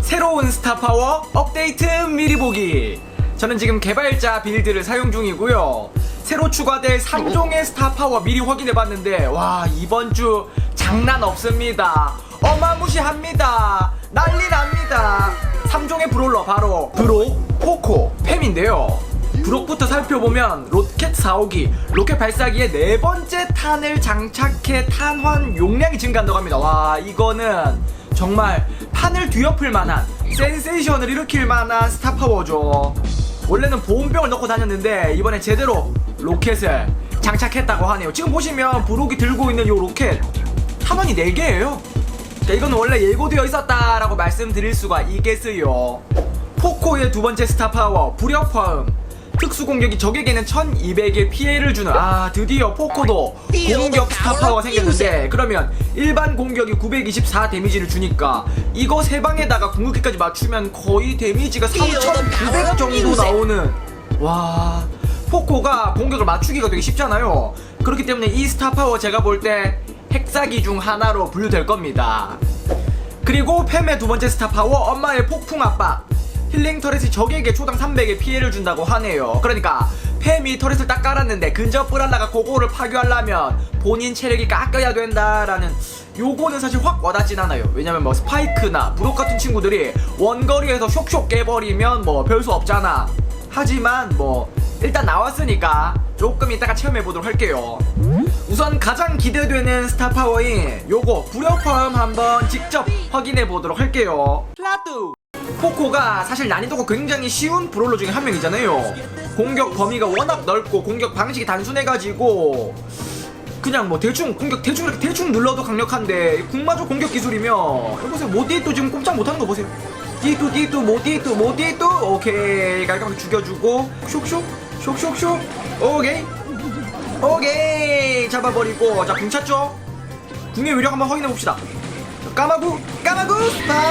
새로운 스타파워 업데이트 미리 보기. 저는 지금 개발자 빌드를 사용 중이고요. 새로 추가될 3종의 스타파워 미리 확인해봤는데 와 이번 주 장난 없습니다. 어마무시합니다. 난리 납니다. 3종의 브롤러 바로 브록, 포코, 팸인데요. 브록부터 살펴보면 로켓 4호기, 로켓 발사기에 네 번째 탄을 장착해 탄환 용량이 증가한다고 합니다. 와, 이거는 정말 판을 뒤엎을 만한 센세이션을 일으킬 만한 스타파워죠. 원래는 보온병을 넣고 다녔는데 이번에 제대로 로켓을 장착했다고 하네요. 지금 보시면 브록이 들고 있는 이 로켓 탄환이 4개예요. 자, 이건 원래 예고되어 있었다라고 말씀드릴 수가 있겠어요. 포코의 두 번째 스타파워 부력화음 특수 공격이 적에게는 1200의 피해를 주는 아 드디어 포코도 공격 스타파워가 생겼는데 그러면 일반 공격이 924 데미지를 주니까 이거 세 방에다가 궁극기까지 맞추면 거의 데미지가 3900 정도 나오는 와 포코가 공격을 맞추기가 되게 쉽잖아요. 그렇기 때문에 이 스타파워 제가 볼 때 핵사기 중 하나로 분류될 겁니다. 그리고 팸의 두 번째 스타 파워 엄마의 폭풍 압박 힐링 터렛이 적에게 초당 300의 피해를 준다고 하네요 그러니까 팸이 터렛을 딱 깔았는데 근접 브랄라가 그거를 파괴하려면 본인 체력이 깎여야 된다라는 요거는 사실 확 와닿진 않아요 왜냐면 뭐 스파이크나 브록 같은 친구들이 원거리에서 쇽쇽 깨버리면 뭐 별 수 없잖아 하지만 뭐 일단 나왔으니까 조금 이따가 체험해 보도록 할게요. 우선 가장 기대되는 스타 파워인 요거 부력화음 한번 직접 확인해 보도록 할게요. 플라뚜 포코가 사실 난이도가 굉장히 쉬운 브롤러 중에 한 명이잖아요. 공격 범위가 워낙 넓고 공격 방식이 단순해가지고 그냥 뭐 대충 공격 대충 이렇게 대충 눌러도 강력한데 궁마저 공격 기술이면 이거 보세요. 모디또 지금 꼼짝 못하는 거 보세요. 띠뚜 띠뚜 모디뚜 모디뚜 오케이. 깔끔하게 죽여주고 쇽쇽 쇽쇽쇽. 오케이. 오케이. 잡아버리고. 자궁 찼죠? 궁의 위력 한번 확인해 봅시다. 까마구 까마구 오케이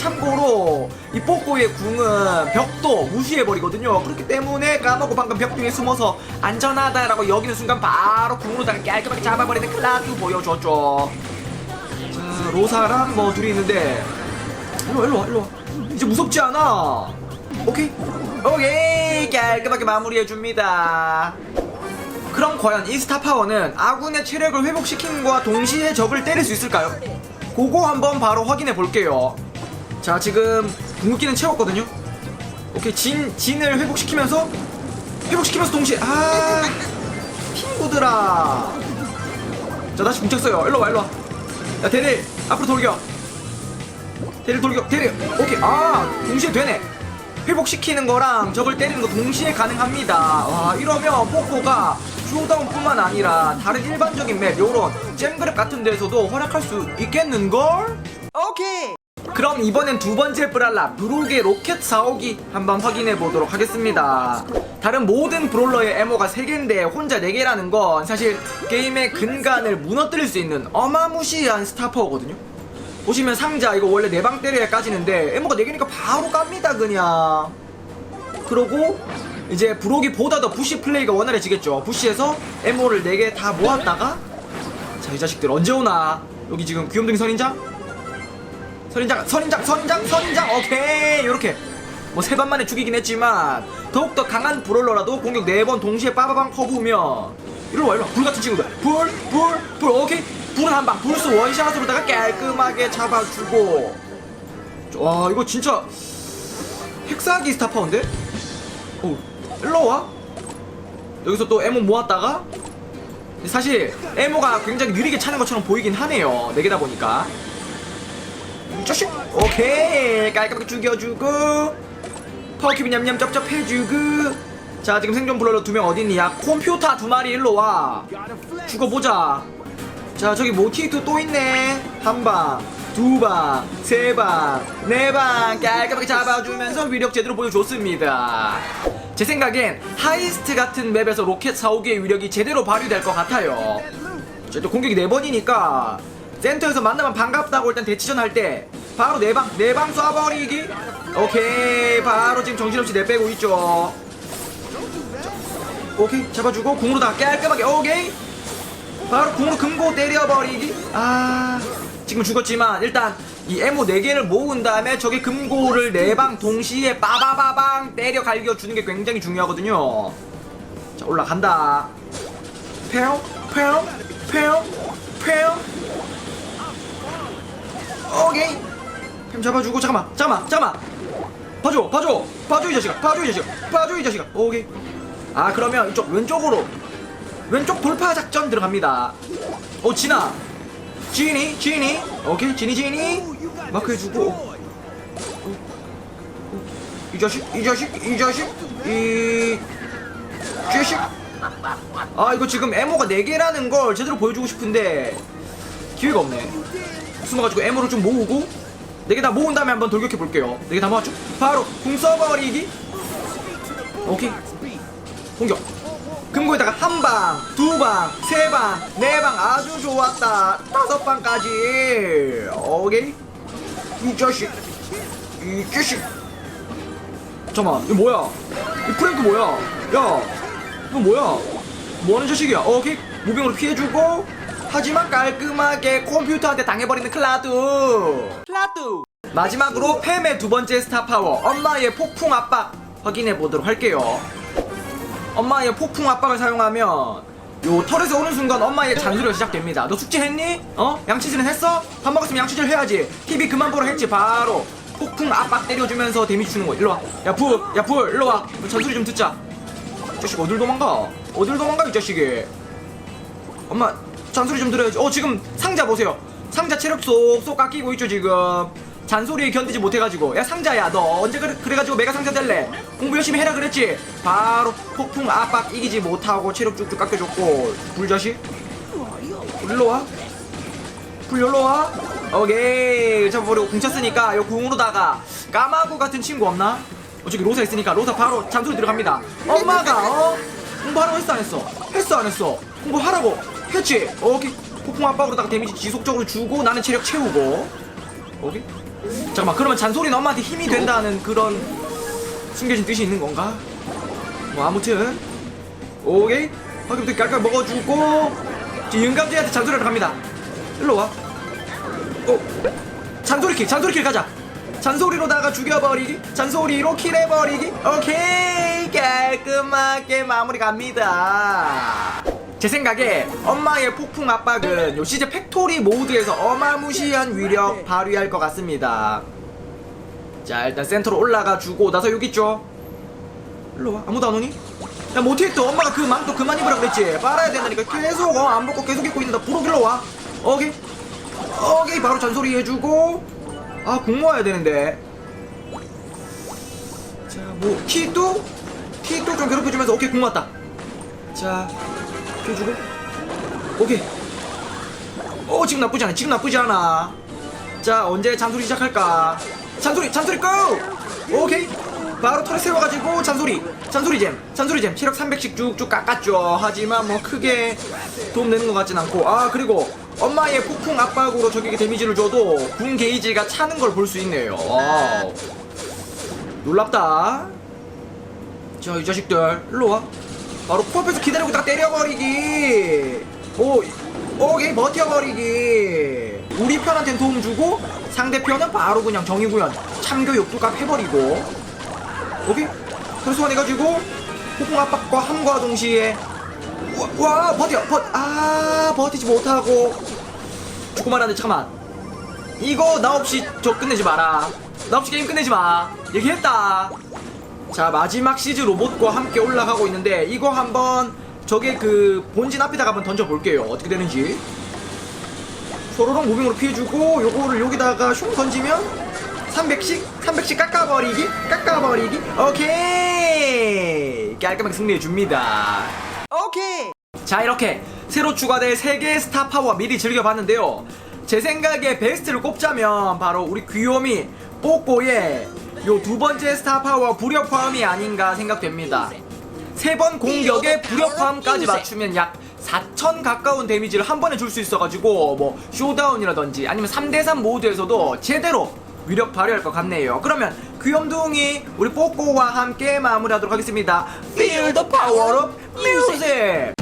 참고로 이 뽀꼬의 궁은 벽도 무시해버리거든요. 그렇기 때문에 까마고 방금 벽 뒤에 숨어서 안전하다라고 여기는 순간 바로 궁으로다가 깔끔하게 잡아버리는 클라드 보여줬죠. 자 로사랑 뭐 둘이 있는데. 일로와 일로와 일로와. 이제 무섭지 않아. 오케이. 오케이. 깔끔하게 마무리해줍니다. 그럼 과연 이 스타파워는 아군의 체력을 회복시키는과 동시에 적을 때릴 수 있을까요? 그거 한번 바로 확인해 볼게요 자 지금 궁극기는 채웠거든요. 오케이 진, 진을 회복시키면서 회복시키면서 동시에 아 친구들아 자 다시 궁착 써요. 일로와 일로와. 야 대릴 앞으로 돌겨 대릴 돌격 대릴 오케이 아 동시에 되네. 회복시키는 거랑 적을 때리는 거 동시에 가능합니다. 와 이러면 포코가 쇼다운뿐만 아니라 다른 일반적인 맵 요런 잼그랩 같은 데서도 활약할 수 있겠는걸? 오케이 그럼 이번엔 두 번째 브랄라 브록의 로켓 4호기 한번 확인해 보도록 하겠습니다. 다른 모든 브롤러의 에모가 3개인데 혼자 4개라는 건 사실 게임의 근간을 무너뜨릴 수 있는 어마무시한 스타파워거든요. 보시면 상자 이거 원래 네방 때려야 까지는데 에모가 4개니까 바로 깝니다 그냥. 그러고 이제 브록이 보다 더 부시 플레이가 원활해지겠죠. 부시에서 에모를 4개 다 모았다가 자 이 자식들 언제 오나? 여기 지금 귀염둥이 선인장 선인장 선인장 선인장 선인장! 오케이! 요렇게. 뭐 세 번 만에 죽이긴 했지만 더욱더 강한 브롤러라도 공격 네 번 동시에 빠바방 퍼부으면. 이리와 이리와. 불같은 친구들. 불 불 불. 오케이. 불은 한방. 불스 원샷으로다가 깔끔하게 잡아주고. 와 이거 진짜 핵사기 스타파운데? 오 일로와. 여기서 또 에모 모았다가? 사실 에모가 굉장히 느리게 차는 것처럼 보이긴 하네요. 네 개다 보니까 자식 오케이. 깔끔하게 죽여주고. 파워큐브 냠냠 쩝쩝해주고. 자 지금 생존 블러러 두명 어딨니 야 컴퓨터 두 마리 일로 와. 죽어보자. 자 저기 모티투 또 있네. 한방 두방 세방 네방. 깔끔하게 잡아주면서 위력 제대로 보여줬습니다. 제 생각엔 하이스트 같은 맵에서 로켓 4호기의 위력이 제대로 발휘될 것 같아요. 자, 또 공격이 네번이니까 센터에서 만나면 반갑다고 일단 대치전 할 때 바로 네방 네방 쏴버리기. 오케이 바로 지금 정신없이 내빼고 있죠. 자, 오케이 잡아주고 궁으로 다 깔끔하게 오케이. 바로 궁으로 금고 때려버리기. 아 지금 죽었지만 일단 이 에모 4개를 모은 다음에 저게 금고를 4방 동시에 빠바바방 때려 갈겨주는 게 굉장히 중요하거든요. 자 올라간다. 페어 페어 페어 페어 오케이. 햄 잡아주고 잠깐만 잠깐만 잠깐만. 봐줘 봐줘. 봐줘 이 자식아. 봐줘 이 자식아. 봐줘 이 자식아. 오케이. 아 그러면 이쪽 왼쪽으로. 왼쪽 돌파 작전 들어갑니다. 오 진아. 지니 지니 오케이 지니 지니 마크 해주고. 어, 어, 이 자식 이 자식 이 자식 이 자식. 아 이거 지금 에모가 4개라는 걸 제대로 보여주고 싶은데 기회가 없네 숨어가지고 에모를 좀 모으고 4개 다 모은 다음에 한번 돌격해 볼게요 4개 다 모았죠? 바로 궁 써버리기 오케이 공격 금고에다가 한 방, 두 방, 세 방, 네 방 아주 좋았다. 다섯 방까지. 오케이. 이 자식. 이 자식. 잠깐만, 이거 뭐야? 이 프랭크 뭐야? 야, 이거 뭐야? 뭐하는 자식이야? 오케이. 무빙으로 피해주고. 하지만 깔끔하게 컴퓨터한테 당해버리는 클라드. 클라드. 마지막으로 팸의 두 번째 스타 파워, 엄마의 폭풍 압박 확인해 보도록 할게요. 엄마의 폭풍 압박을 사용하면 요 털에서 오는 순간 엄마의 잔소리가 시작됩니다. 너 숙제했니? 어? 양치질은 했어? 밥 먹었으면 양치질 해야지. TV 그만 보러 했지. 바로 폭풍 압박 때려주면서 데미지 주는 거. 일로 와. 야 부, 야 부, 일로 와. 너 잔소리 좀 듣자. 이 자식 어딜 도망가? 어딜 도망가 이 자식이? 엄마 잔소리 좀 들어야지. 어 지금 상자 보세요. 상자 체력 쏙쏙 깎이고 있죠 지금. 잔소리에 견디지 못해가지고. 야 상자야 너. 언제 그래, 그래가지고 메가 상자 될래? 공부 열심히 해라 그랬지? 바로 폭풍 압박 이기지 못하고 체력 쭉쭉 깎여줬고. 불자식? 일로 와. 불 열로 와. 오케이. 잡아버리고 궁 쳤으니까 요 궁으로다가 까마구 같은 친구 없나? 어 저기 로사 있으니까 로사 바로 잔소리 들어갑니다. 엄마가 어? 공부하라고 했어 안 했어? 했어 안 했어? 공부하라고 했지 오케이 폭풍 압박으로다가 데미지 지속적으로 주고 나는 체력 채우고. 오케이 잠깐만 그러면 잔소리는 엄마한테 힘이 된다는 그런 숨겨진 뜻이 있는 건가? 뭐 아무튼. 오케이 화금도 깔깔 먹어주고. 이제 영감제한테 잔소리를 갑니다. 일로 와. 어, 잔소리킬 잔소리킬 가자. 잔소리로다가 죽여버리기 잔소리로 킬해버리기. 오케이 깔끔하게 마무리 갑니다 제 생각에 엄마의 폭풍 압박은 요 시제 팩토리 모드에서 어마무시한 위력 발휘할 것 같습니다. 자 일단 센터로 올라가 주고 나서 여기 있죠? 일로 와. 아무도 안 오니? 야 모티에또 엄마가 그 망토 그만 입으라 그랬지. 빨아야 된다니까. 계속 어, 안 벗고 계속 입고 있는다 부록 일로 와. 오케이. 오케이. 바로 잔소리 해주고. 아궁 모아야 되는데. 자뭐 T2? T2 좀 괴롭혀주면서 오케이 궁 모았다. 자 피해주고 오케이 오 지금 나쁘지 않아. 지금 나쁘지 않아. 자 언제 잔소리 시작할까? 잔소리 잔소리 고 오케이. 바로 털에 세워가지고 잔소리 잔소리잼 잔소리잼. 체력 300씩 쭉쭉 깎았죠. 하지만 뭐 크게 도움되는 것 같진 않고. 아 그리고 엄마의 폭풍 압박으로 적에게 데미지를 줘도 궁 게이지가 차는 걸 볼 수 있네요. 와우. 놀랍다. 자 이 자식들 일로 와 바로 코앞에서 기다리고 있다가 때려버리기. 오 오케이 버텨버리기. 우리 편한테는 도움 주고 상대편은 바로 그냥 정의구현 참교 욕두값 해버리고. 오케이? 소환해가지고 폭풍 압박과 함과 동시에 와, 와 버텨 버 아 버티지 못하고. 죽고 말았는데 잠깐만 이거 나 없이 저 끝내지 마라. 나 없이 게임 끝내지 마. 얘기했다 자 마지막 시즈 로봇과 함께 올라가고 있는데 이거 한번 저게 그 본진 앞에다가 한번 던져볼게요. 어떻게 되는지. 서로랑 무빙으로 피해주고 요거를 여기다가 슝 던지면 300씩 300씩 깎아버리기? 깎아버리기? 오케이! 깔끔하게 승리해줍니다. 오케이! 자 이렇게 새로 추가될 3개의 스타 파워 미리 즐겨봤는데요. 제 생각에 베스트를 꼽자면 바로 우리 귀요미 뽀뽀의 요 두 번째 스타 파워 부력화음이 아닌가 생각됩니다. 세 번 공격에 부력화음까지 맞추면 약 4천 가까운 데미지를 한 번에 줄 수 있어가지고 뭐 쇼다운이라든지 아니면 3대3 모드에서도 제대로 위력 발휘할 것 같네요. 그러면 귀염둥이 우리 뽀꼬와 함께 마무리하도록 하겠습니다. Feel the power of music